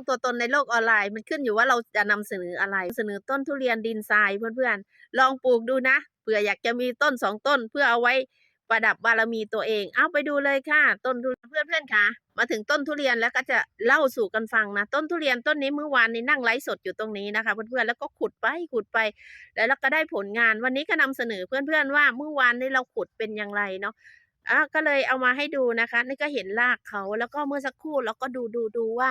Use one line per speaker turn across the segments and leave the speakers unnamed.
างตัวตนในโลกออนไลน์ มันขึ้นอยู่ว่าเราจะนำเสนออะไร เสนอต้นทุเรียนดินทรายเพื่อนๆ ลองปลูกดูนะ เผื่ออยากจะมีต้นสองต้นเพื่อเอาไว้ประดับบารมีตัวเอง เอาไปดูเลยค่ะ ต้นทุเพื่อนๆค่ะ มาถึงต้นทุเรียนแล้วก็จะเล่าสู่กันฟังนะ ต้นทุเรียนต้นนี้เมื่อวานนี้นั่งไลฟ์สดอยู่ตรงนี้นะคะ เพื่อนๆ แล้วก็ขุดไปขุดไป แล้วก็ได้ผลงาน วันนี้ก็นำเสนอเพื่อนๆว่าเมื่อวานนี้เราขุดเป็นอย่างไรเนาะ อะก็เลยเอามาให้ดูนะคะ นี่ก็เห็นรากเขาแล้วก็เมื่อสักครู่เราก็ดูดูดูว่า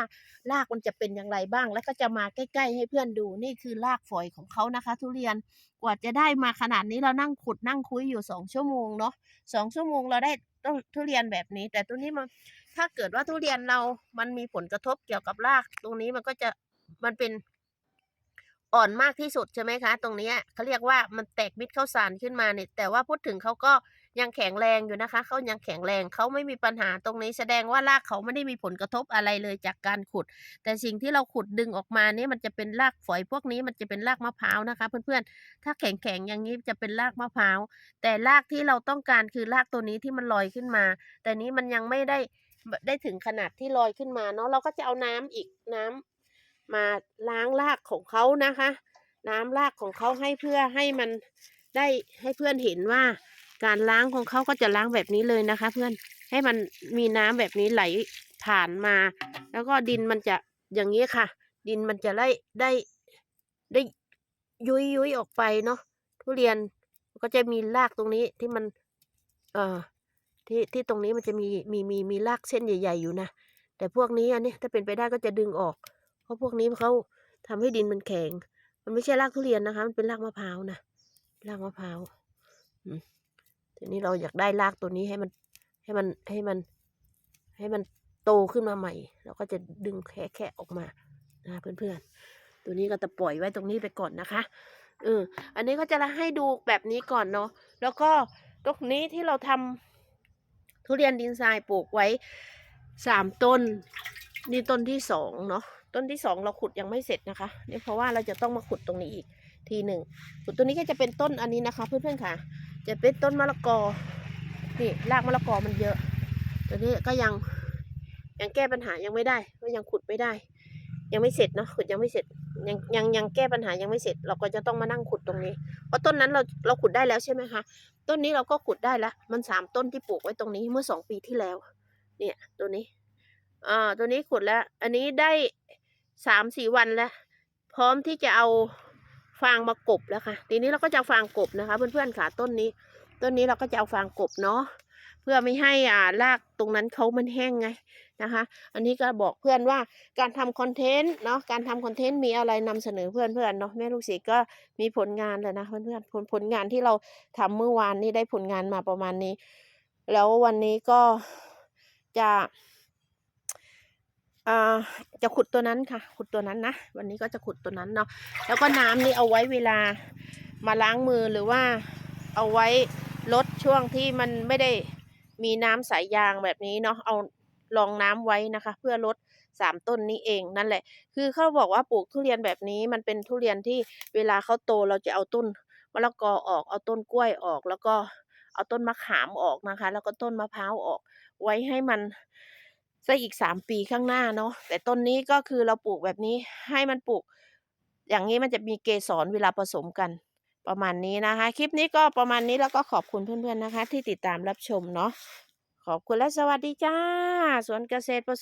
รากมันจะเป็นอย่างไรบ้าง แล้วก็จะมาใกล้ ๆ ให้เพื่อนดูนี่คือรากฝอยของเขานะคะ ทุเรียนกว่าจะได้มาขนาดนี้เรานั่งขุดนั่งคุยอยู่สองชั่วโมงเนาะสองชั่วโมงเราได้ต้นทุเรียนแบบนี้ แต่ตัวนี้มันถ้าเกิดว่าทุเรียนเรามันมีผลกระทบเกี่ยวกับราก ตรงนี้มันก็จะมันเป็น อ่อนมากที่สุดใช่ไหมคะ ตรงนี้เขาเรียกว่ามันแตกมิดเข้าสารขึ้นมาเนี่ยแต่ว่าพูดถึงเขาก็ยังแข็งแรงอยู่นะคะเขายังแข็งแรงเขาไม่มีปัญหาตรงนี้แสดงว่ารากเขาไม่ได้มีผลกระทบอะไรเลยจากการขุด แต่สิ่งที่เราขุดดึงออกมาเนี่ยมันจะเป็นรากฝอยพวกนี้มันจะเป็นรากมะพร้าวนะคะ เพื่อนๆ ถ้าแข็งๆอย่างนี้จะเป็นรากมะพร้าว แต่รากที่เราต้องการคือรากตัวนี้ที่มันลอยขึ้นมา แต่นี้มันยังไม่ได้ได้ถึงขนาดที่ลอยขึ้นมาเนาะเราก็จะเอาน้ำอีกน้ำ มาล้างรากของเขานะคะ น้ำรากของเขาให้เพื่อให้มันได้ให้เพื่อนเห็นว่า การล้างของเขาก็จะล้างแบบนี้เลยนะคะ เพื่อนให้มันมีน้ำแบบนี้ไหลผ่านมา แล้วก็ดินมันจะอย่างนี้ค่ะ ดินมันจะได้ได้ได้ยุยยุยออกไปเนาะทุเรียนก็จะมีรากตรงนี้ที่มัน เอ่อที่ที่ตรงนี้มันจะมีมีมีมีรากเส้นใหญ่ ๆ อยู่นะแต่พวกนี้อันนี้ถ้าเป็นไปได้ก็จะดึงออก ราะพวกนี้เขาทำให้ดินมันแข็ง มันไม่ใช่รากทุเรียนนะคะ มันเป็นรากมะพร้าวนะรากมะพร้าวอืมทีนี้เราอยากได้รากตัวนี้ให้มันให้มันให้มัน ให้มันโตขึ้นมาใหม่เราก็จะดึงแค่แค่ออกมานะเพื่อนๆ ตัวนี้ก็จะปล่อยไว้ตรงนี้ไปก่อนนะคะเอออันนี้ก็จะให้ดูแบบนี้ก่อนเนาะแล้วก็ตรงนี้ที่เราทำทุเรียนดินทรายปลูกไว้สามต้น นี่ต้นที่สองเนาะ ต้นที่สองเราขุดยังไม่เสร็จนะคะเนี่ยเพราะว่าเราจะต้องมาขุดตรงนี้อีกทีหนึ่งขุดตัวนี้ก็จะเป็นต้นอันนี้นะคะ เพื่อนๆค่ะ จะเป็นต้นมะละกอนี่รากมะละกอมันเยอะ ตัวนี้ก็ยังยังแก้ปัญหายังไม่ได้ก็ยังขุดไม่ได้ ยังไม่เสร็จเนาะขุดยังไม่เสร็จยังยังยังแก้ปัญหายังไม่เสร็จ เราก็จะต้องมานั่งขุดตรงนี้ เพราะต้นนั้นเราเราขุดได้แล้วใช่ไหมคะต้นนี้เราก็ขุดได้ล้วมันสามต้นที่ปลูกไว้ตรงนี้เมื่อสองปีที่แล้ว เนี่ยตัวนี้ อ่าตัวนี้ขุดแล้ว อันนี้ได้สามสี่วันแล้ว พร้อมที่จะเอาฟางมากบแล้วค่ะ ทีนี้เราก็จะฟางกบนะคะ เพื่อนๆค่ะต้นนี้ ต้นนี้เราก็จะเอาฟางกบเนาะเพื่อไม่ให้อ่ารากตรงนั้นเขามันแห้งไงนะคะ อันนี้ก็บอกเพื่อนว่าการทำคอนเทนต์เนาะการทำคอนเทนต์มีอะไรนำเสนอเพื่อนๆเนาะแม่ลูกศิษย์ก็มีผลงานแล้วนะเพื่อนๆผลผลงานที่เราทำเมื่อวานนี้ได้ผลงานมาประมาณนี้ แล้ววันนี้ก็จะ จะขุดตัวนั้นค่ะ ขุดตัวนั้นนะ วันนี้ก็จะขุดตัวนั้นเนาะ แล้วก็น้ำนี่เอาไว้เวลามาล้างมือหรือว่าเอาไว้ลดช่วงที่มันไม่ได้มีน้ำสายยางแบบนี้เนาะ เอารองน้ำไว้นะคะ เพื่อลดสามต้นนี้เองนั่นแหละ คือเขาบอกว่าปลูกทุเรียนแบบนี้มันเป็นทุเรียนที่เวลาเขาโตเราจะเอาต้นมะละกอออก เอาต้นกล้วยออก แล้วก็เอาต้นมะขามออกนะคะ แล้วก็ต้นมะพร้าวออก ไว้ให้มัน สักอีกสามปีข้างหน้าเนาะแต่ต้นนี้ก็คือเราปลูกแบบนี้ให้มันปลูก อย่างนี้มันจะมีเกสรเวลาผสมกัน ประมาณนี้นะคะ คลิปนี้ก็ประมาณนี้แล้วก็ขอบคุณเพื่อนๆนะคะ ที่ติดตามรับชมเนาะขอบคุณและสวัสดีจ้าสวนเกษตรผส